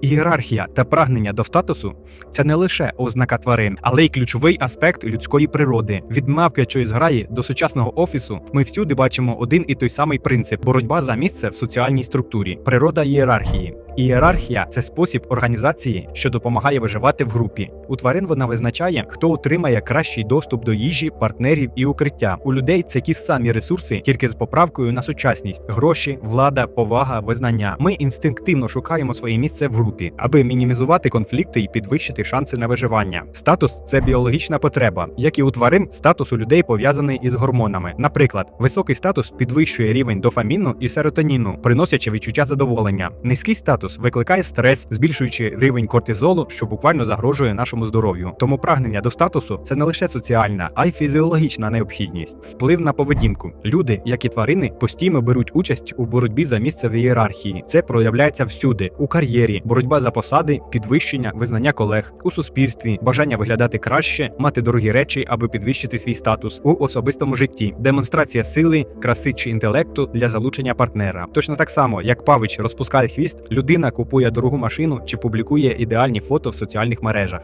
Ієрархія та прагнення до статусу це не лише ознака тварин, але й ключовий аспект людської природи. Від мавп'ячої зграї до сучасного офісу ми всюди бачимо один і той самий принцип: боротьба за місце в соціальній структурі, природа ієрархії. Ієрархія це спосіб організації, що допомагає виживати в групі. У тварин вона визначає, хто отримає кращий доступ до їжі, партнерів і укриття. У людей це ті самі ресурси, тільки з поправкою на сучасність: гроші, влада, повага, визнання. Ми інстинктивно шукаємо своє місце в групі, аби мінімізувати конфлікти і підвищити шанси на виживання. Статус це біологічна потреба. Як і у тварин, статус у людей пов'язаний із гормонами. Наприклад, високий статус підвищує рівень дофаміну і серотоніну, приносячи відчуття задоволення. Низький статус викликає стрес, збільшуючи рівень кортизолу, що буквально загрожує нашому здоров'ю. Тому прагнення до статусу це не лише соціальна, а й фізіологічна необхідність. Вплив на поведінку. Люди, як і тварини, постійно беруть участь у боротьбі за місце в ієрархії. Це проявляється всюди: у кар'єрі, боротьба за посади, підвищення, визнання колег, у суспільстві, бажання виглядати краще, мати дорогі речі, аби підвищити свій статус у особистому житті, демонстрація сили, краси чи інтелекту для залучення партнера. Точно так само, як павич розпускає хвіст, людина купує дорогу машину чи публікує ідеальні фото в соціальних мережах.